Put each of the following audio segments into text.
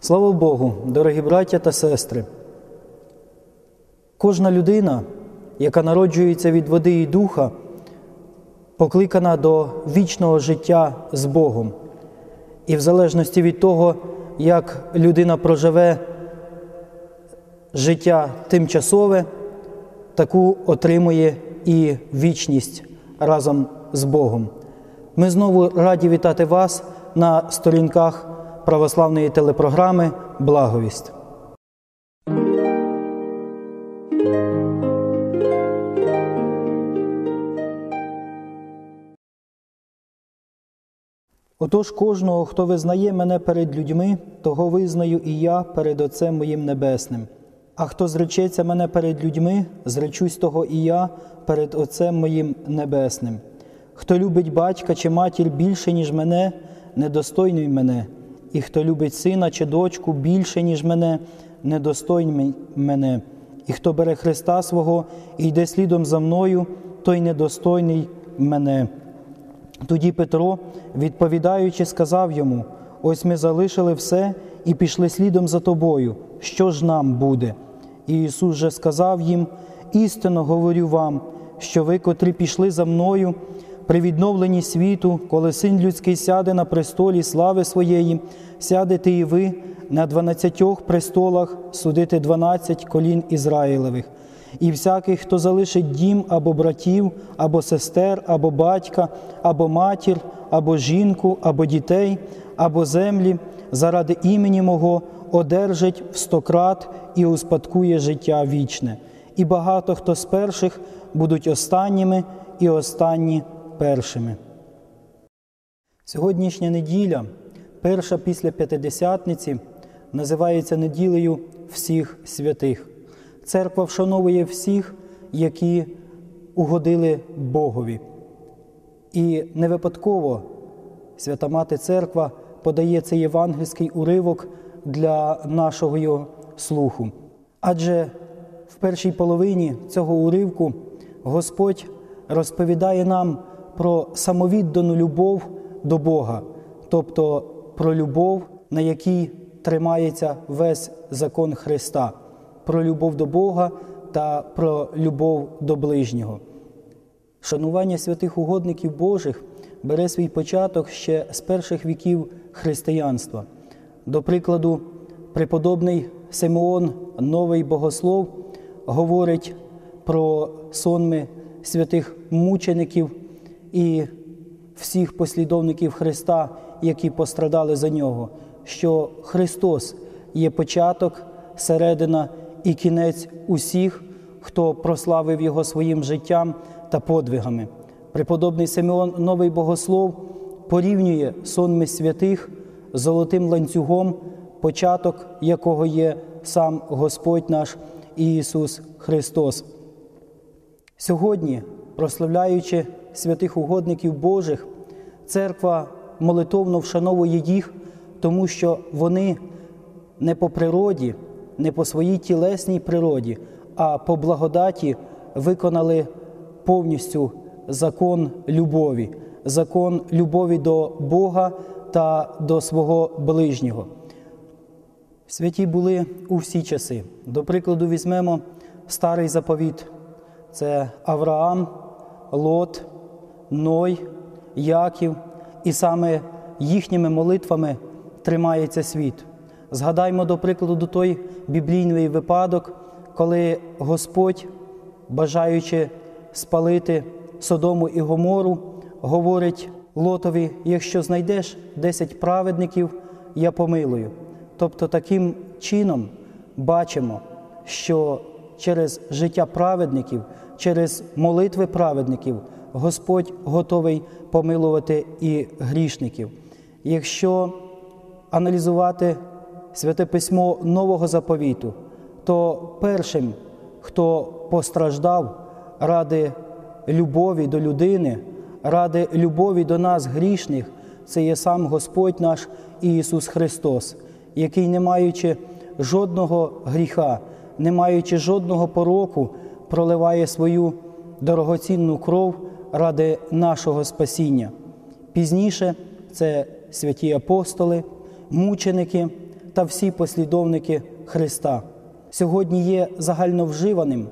Слава Богу, дорогі браття та сестри. Кожна людина, яка народжується від води і духа, покликана до вічного життя з Богом. І в залежності від того, як людина проживе життя тимчасове, таку отримує і вічність разом з Богом. Ми знову раді вітати вас на сторінках православної телепрограми Благовість. Отож кожного, хто визнає мене перед людьми, того визнаю і я перед Отцем моїм Небесним. А хто зречеться мене перед людьми, зречусь того і я перед Отцем моїм Небесним. Хто любить батька чи матір більше, ніж мене, недостойний мене, і хто любить сина чи дочку більше, ніж мене, недостойний мене, і хто бере Христа свого і йде слідом за мною, той недостойний мене. Тоді Петро, відповідаючи, сказав йому: Ось ми залишили все і пішли слідом за тобою. Що ж нам буде? І Ісус же сказав їм: істинно говорю вам, що ви, котрі пішли за мною, при відновленні світу, коли син людський сяде на престолі слави своєї, сядете і ви на дванадцятьох престолах судити дванадцять колін Ізраїлевих. І всякий, хто залишить дім або братів, або сестер, або батька, або матір, або жінку, або дітей, або землі, заради імені Мого одержить в стократ і успадкує життя вічне. І багато хто з перших будуть останніми, і останні першими. Сьогоднішня неділя, перша після П'ятидесятниці, називається неділею всіх святих. Церква вшановує всіх, які угодили Богові. І не випадково свята Мати Церква подає цей євангельський уривок для нашого слуху. Адже в першій половині цього уривку Господь розповідає нам про самовіддану любов до Бога, тобто про любов, на якій тримається весь закон Христа, про любов до Бога та про любов до ближнього. Шанування святих угодників Божих бере свій початок ще з перших віків християнства. До прикладу, преподобний Симеон, новий богослов, говорить про сонми святих мучеників і всіх послідовників Христа, які пострадали за нього, що Христос є початок, середина і кінець усіх, хто прославив Його своїм життям та подвигами. Преподобний Симеон, новий богослов, порівнює сонми святих золотим ланцюгом, початок якого є сам Господь наш Ісус Христос. Сьогодні, прославляючи святих угодників Божих, церква молитовно вшановує їх, тому що вони не по природі, не по своїй тілесній природі, а по благодаті виконали повністю закон любові, закон любові до Бога та до свого ближнього. Святі були у всі часи. До прикладу, візьмемо старий заповіт. Це Авраам, Лот, Ной, Яків, і саме їхніми молитвами тримається світ. Згадаймо, до прикладу, той біблійний випадок, коли Господь, бажаючи спалити Содому і Гомору, говорить Лотові: якщо знайдеш десять праведників, я помилую. Тобто, таким чином бачимо, що через життя праведників, через молитви праведників Господь готовий помилувати і грішників. Якщо аналізувати святе письмо нового заповіту, то першим, хто постраждав ради любові до людини, ради любові до нас, грішних, це є сам Господь наш Ісус Христос, який, не маючи жодного гріха, не маючи жодного пороку, проливає свою дорогоцінну кров ради нашого спасіння. Пізніше це святі апостоли, мученики та всі послідовники Христа. Сьогодні є загальновживаним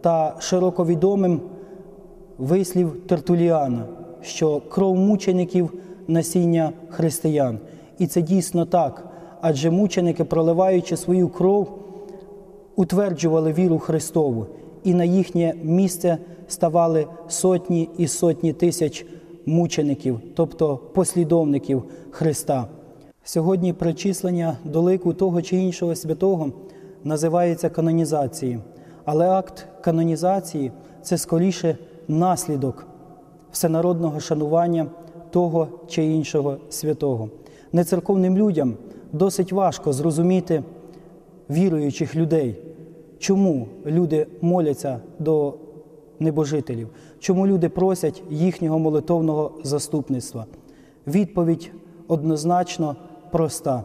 та широко відомим вислів Тертуліана, що кров мучеників насіння християн. І це дійсно так, адже мученики, проливаючи свою кров, утверджували віру Христову, і на їхнє місце ставали сотні і сотні тисяч мучеників, тобто послідовників Христа. Сьогодні причислення до лику того чи іншого святого називається канонізацією, але акт канонізації це скоріше наслідок всенародного шанування того чи іншого святого. Нецерковним людям досить важко зрозуміти віруючих людей, чому люди моляться до небожителів, чому люди просять їхнього молитовного заступництва. Відповідь однозначно проста,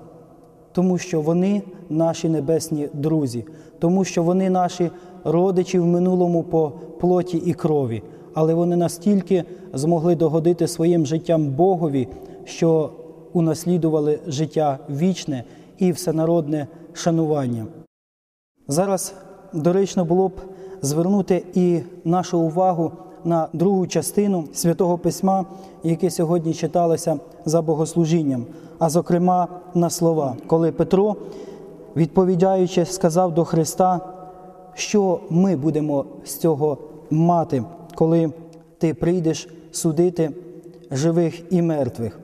тому що вони наші небесні друзі, тому що вони наші родичі в минулому по плоті і крові, але вони настільки змогли догодити своїм життям Богові, що унаслідували життя вічне і всенародне шанування. Зараз доречно було б звернути і нашу увагу на другу частину святого письма, яке сьогодні читалося за богослужінням, а зокрема на слова, коли Петро, відповідаючи, сказав до Христа, що ми будемо з цього мати, коли ти прийдеш судити живих і мертвих.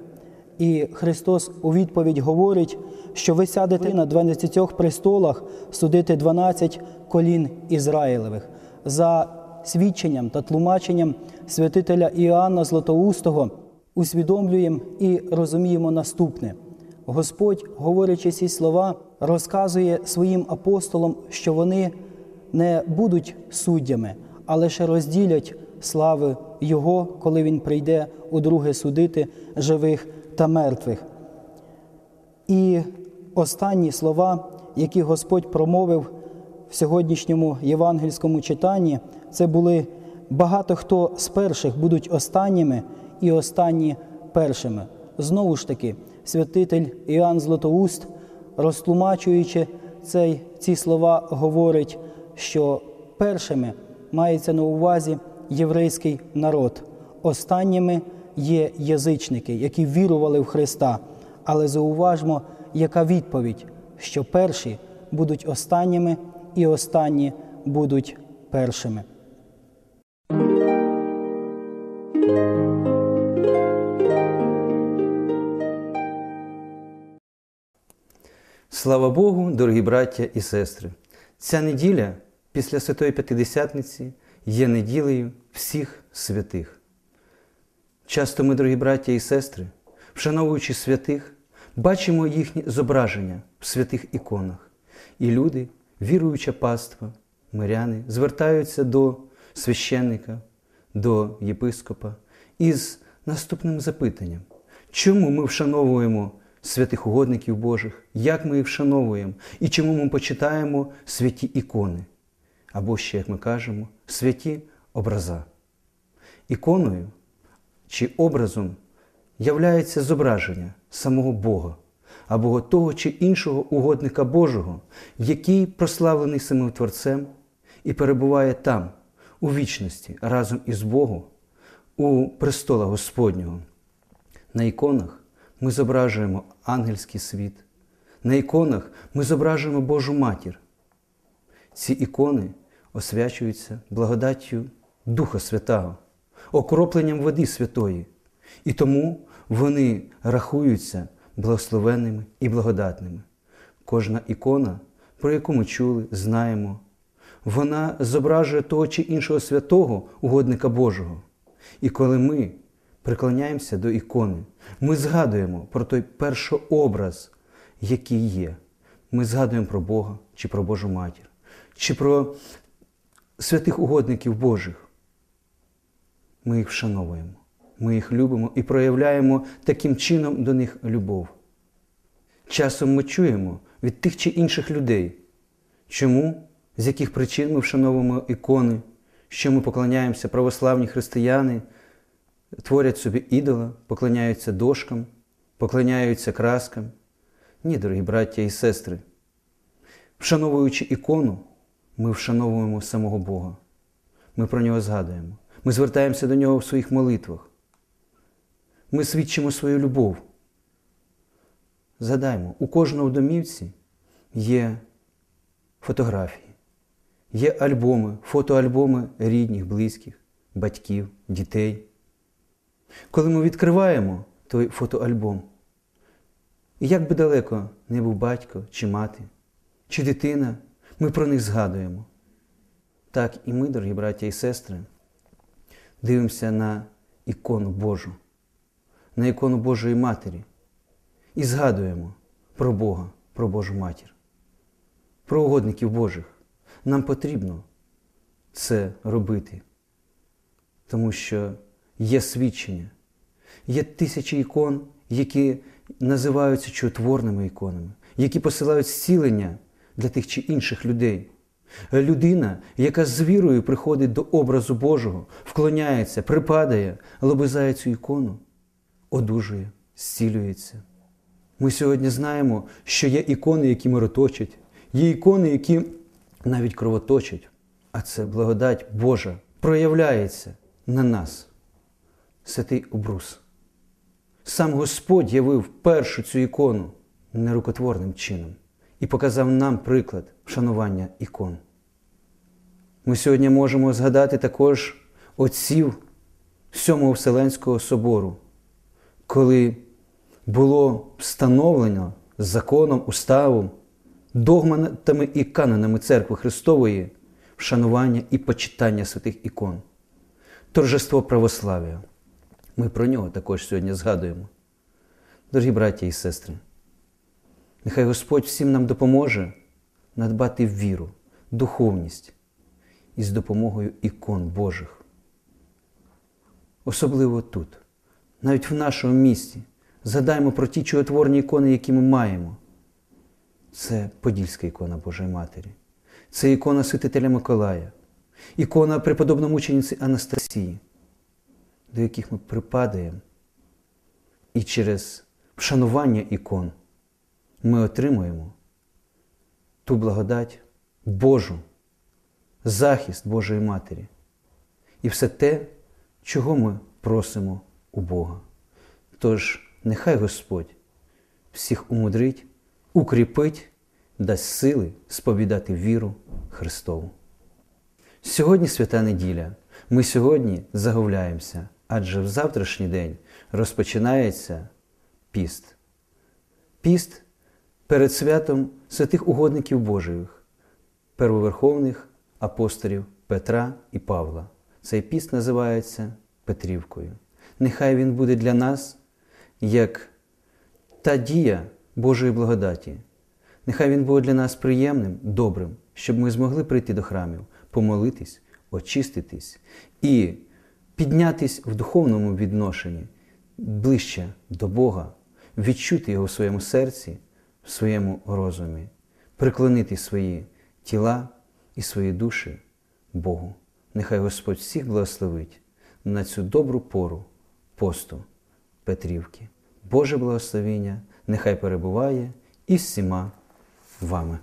І Христос у відповідь говорить, що ви сядете на 12 престолах судити 12 колін Ізраїлевих. За свідченням та тлумаченням святителя Іоанна Златоустого усвідомлюємо і розуміємо наступне. Господь, говорячи ці слова, розказує своїм апостолам, що вони не будуть суддями, а лише розділять слави Його, коли Він прийде удруге судити живих та мертвих. І останні слова, які Господь промовив в сьогоднішньому євангельському читанні, це були багато хто з перших будуть останніми і останні першими. Знову ж таки, святитель Іоанн Златоуст, розтлумачуючи цей, ці слова, говорить, що першими мається на увазі єврейський народ, останніми є язичники, які вірували в Христа. Але зауважмо, яка відповідь, що перші будуть останніми і останні будуть першими. Слава Богу, дорогі браття і сестри! Ця неділя після Святої П'ятидесятниці є неділею всіх святих. Часто ми, дорогі браття і сестри, вшановуючи святих, бачимо їхні зображення в святих іконах. І люди, віруюча паства, миряни, звертаються до священника, до єпископа із наступним запитанням: чому ми вшановуємо святих угодників Божих, як ми їх вшановуємо і чому ми почитаємо святі ікони? Або ще, як ми кажемо, святі образа. Іконою чи образом являється зображення самого Бога або того чи іншого угодника Божого, який прославлений самим Творцем і перебуває там, у вічності, разом із Богом, у престола Господнього. На іконах ми зображуємо ангельський світ, на іконах ми зображуємо Божу матір. Ці ікони освячуються благодаттю Духа Святого, окропленням води святої, і тому вони рахуються благословенними і благодатними. Кожна ікона, про яку ми чули, знаємо, вона зображує того чи іншого святого угодника Божого. І коли ми приклоняємося до ікони, ми згадуємо про той першообраз, який є. Ми згадуємо про Бога чи про Божу матір, чи про святих угодників Божих. Ми їх вшановуємо, ми їх любимо і проявляємо таким чином до них любов. Часом ми чуємо від тих чи інших людей, чому, з яких причин ми вшановуємо ікони, що ми поклоняємося православні християни творять собі ідола, поклоняються дошкам, поклоняються краскам. Ні, дорогі браття і сестри. Вшановуючи ікону, ми вшановуємо самого Бога. Ми про нього згадуємо. Ми звертаємося до нього в своїх молитвах. Ми свідчимо свою любов. Згадаймо, у кожного домівці є фотографії, є альбоми, фотоальбоми рідних, близьких, батьків, дітей. Коли ми відкриваємо той фотоальбом, і як би далеко не був батько чи мати, чи дитина, ми про них згадуємо. Так і ми, дорогі браття і сестри, дивимося на ікону Божу, на ікону Божої Матері. І згадуємо про Бога, про Божу Матір, про угодників Божих. Нам потрібно це робити, тому що є свідчення, є тисячі ікон, які називаються чудотворними іконами, які посилають зцілення для тих чи інших людей. Людина, яка з вірою приходить до образу Божого, вклоняється, припадає, лобизає цю ікону, одужує, зцілюється. Ми сьогодні знаємо, що є ікони, які мироточать, є ікони, які навіть кровоточать, а це благодать Божа проявляється на нас. Святий обрус. Сам Господь явив першу цю ікону нерукотворним чином і показав нам приклад вшанування ікон. Ми сьогодні можемо згадати також отців Сьомого Вселенського собору, коли було встановлено законом, уставом, догматами і канонами Церкви Христової вшанування і почитання святих ікон, торжество православ'я. Ми про нього також сьогодні згадуємо. Дорогі браті і сестри, нехай Господь всім нам допоможе надбати віру, духовність із допомогою ікон Божих. Особливо тут, навіть в нашому місті, згадаймо про ті чудотворні ікони, які ми маємо. Це Подільська ікона Божої Матері, це ікона святителя Миколая, ікона преподобномучениці Анастасії, до яких ми припадаємо. І через вшанування ікон ми отримуємо ту благодать Божу, захист Божої Матері і все те, чого ми просимо у Бога. Тож нехай Господь всіх умудрить, укріпить, дасть сили сповідати віру Христову. Сьогодні свята неділя. Ми сьогодні заговляємося, адже в завтрашній день розпочинається піст. Піст перед святом святих угодників Божих, первоверховних апостолів Петра і Павла. Цей піст називається Петрівкою. Нехай він буде для нас як та дія Божої благодаті. Нехай він буде для нас приємним, добрим, щоб ми змогли прийти до храмів, помолитись, очиститись і піднятись в духовному відношенні ближче до Бога, відчути Його в своєму серці, в своєму розумі, приклонити свої тіла і свої душі Богу. Нехай Господь всіх благословить на цю добру пору посту Петрівки. Боже благословіння нехай перебуває і всіма вами.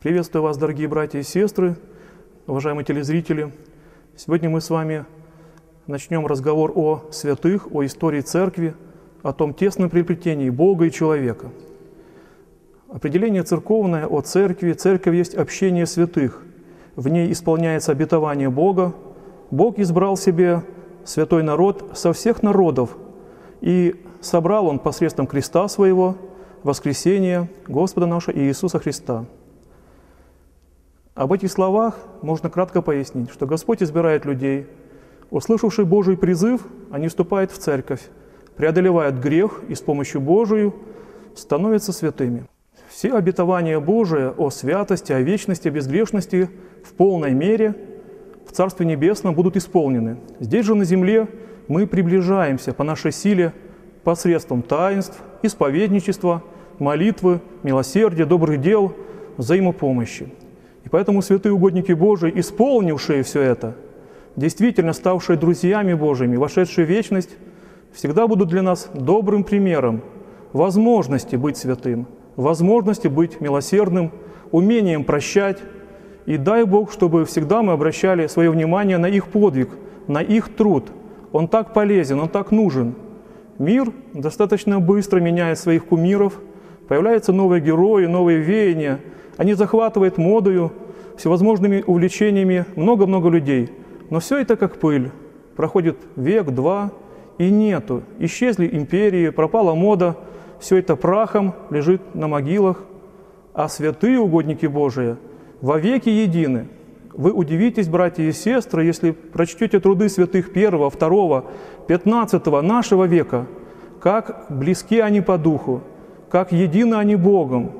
Приветствую вас, дорогие братья и сестры, уважаемые телезрители. Сегодня мы с вами начнем разговор о святых, о истории церкви, о том тесном переплетении Бога и человека. Определение церковное о церкви. Церковь есть общение святых. В ней исполняется обетование Бога. Бог избрал себе святой народ со всех народов, и собрал Он посредством креста своего, воскресения Господа нашего Иисуса Христа. Об этих словах можно кратко пояснить, что Господь избирает людей, услышавших Божий призыв, они вступают в церковь, преодолевают грех и с помощью Божию становятся святыми. Все обетования Божие о святости, о вечности, о безгрешности в полной мере в Царстве Небесном будут исполнены. Здесь же на земле мы приближаемся по нашей силе посредством таинств, исповедничества, молитвы, милосердия, добрых дел, взаимопомощи. И поэтому святые угодники Божии, исполнившие все это, действительно ставшие друзьями Божьими, вошедшие в вечность, всегда будут для нас добрым примером возможности быть святым, возможности быть милосердным, умением прощать. И дай Бог, чтобы всегда мы обращали свое внимание на их подвиг, на их труд. Он так полезен, он так нужен. Мир достаточно быстро меняет своих кумиров, появляются новые герои, новые веяния. Они захватывают модою, всевозможными увлечениями много-много людей. Но все это как пыль. Проходит век, два, и нету. Исчезли империи, пропала мода, все это прахом лежит на могилах, а святые угодники Божии вовеки едины. Вы удивитесь, братья и сестры, если прочтете труды святых первого, второго, пятнадцатого нашего века, как близки они по духу, как едины они Богом,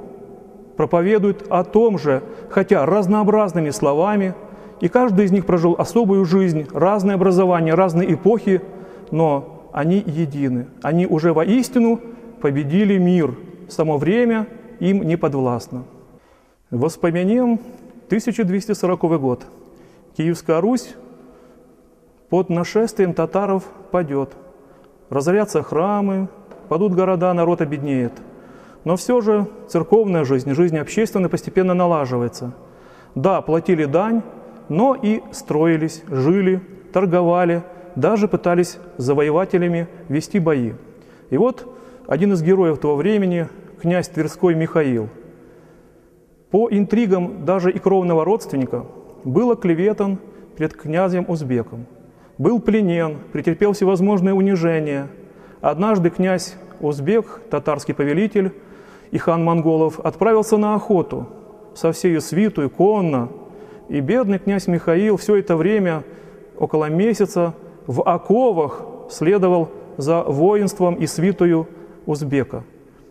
проповедуют о том же, хотя разнообразными словами, и каждый из них прожил особую жизнь, разные образования, разные эпохи, но они едины. Они уже воистину победили мир. Само время им не подвластно. Воспомянем 1240 год. Киевская Русь под нашествием татаров падет. Разорятся храмы, падут города, народ обеднеет. Но все же церковная жизнь, жизнь общественная постепенно налаживается. Да, платили дань, но и строились, жили, торговали, даже пытались завоевателями вести бои. И вот один из героев того времени, князь Тверской Михаил, по интригам даже и кровного родственника, был оклеветан перед князем Узбеком, был пленен, претерпел всевозможные унижения. Однажды князь Узбек, татарский повелитель и хан монголов, отправился на охоту со всей свиту и конно, и бедный князь Михаил все это время, около месяца, в оковах следовал за воинством и свитою узбека.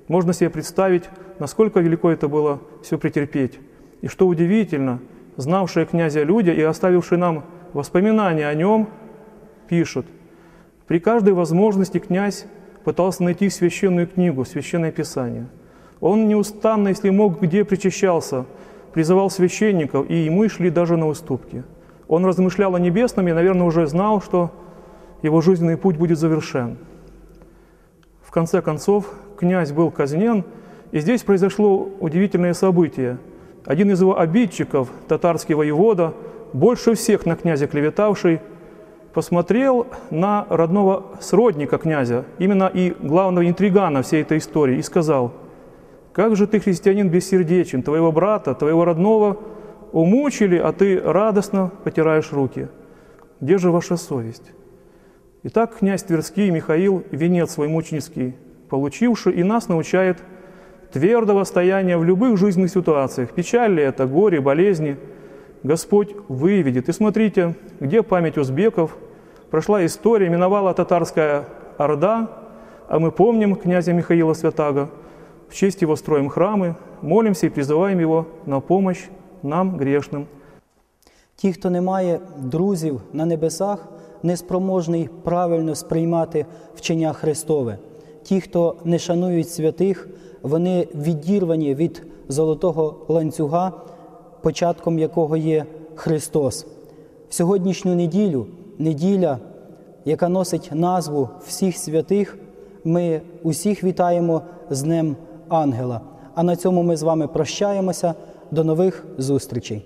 Можно себе представить, насколько велико это было все претерпеть. И что удивительно, знавшие князя люди и оставившие нам воспоминания о нем, пишут, при каждой возможности князь пытался найти священную книгу, священное писание. Он неустанно, если мог, где причащался, призывал священников, и ему шли даже на уступки. Он размышлял о небесном и, наверное, уже знал, что его жизненный путь будет завершен. В конце концов, князь был казнен, и здесь произошло удивительное событие. Один из его обидчиков, татарский воевода, больше всех на князя клеветавший, посмотрел на родного сродника князя, именно и главного интригана всей этой истории, и сказал, «Как же ты, христианин, бессердечен, твоего брата, твоего родного умучили, а ты радостно потираешь руки. Где же ваша совесть?» Итак, князь Тверский Михаил венец свой мученицкий получивший, и нас научает твердого стояния в любых жизненных ситуациях. Печаль ли это, горе, болезни, Господь выведет. И смотрите, где память узбеков, прошла история, миновала татарская орда, а мы помним князя Михаила Святаго, в честь его строим храмы, молимся и призываем его на помощь нам, грешным. Ті, хто не має друзів на небесах, неспроможний правильно сприймати вчення Христове. Ті, хто не шанують святих, вони відірвані від золотого ланцюга, початком якого є Христос. В сьогоднішню неділю, неділя, яка носить назву всіх святих, ми усіх вітаємо з Днем Ангела. А на цьому ми з вами прощаємося. До нових зустрічей.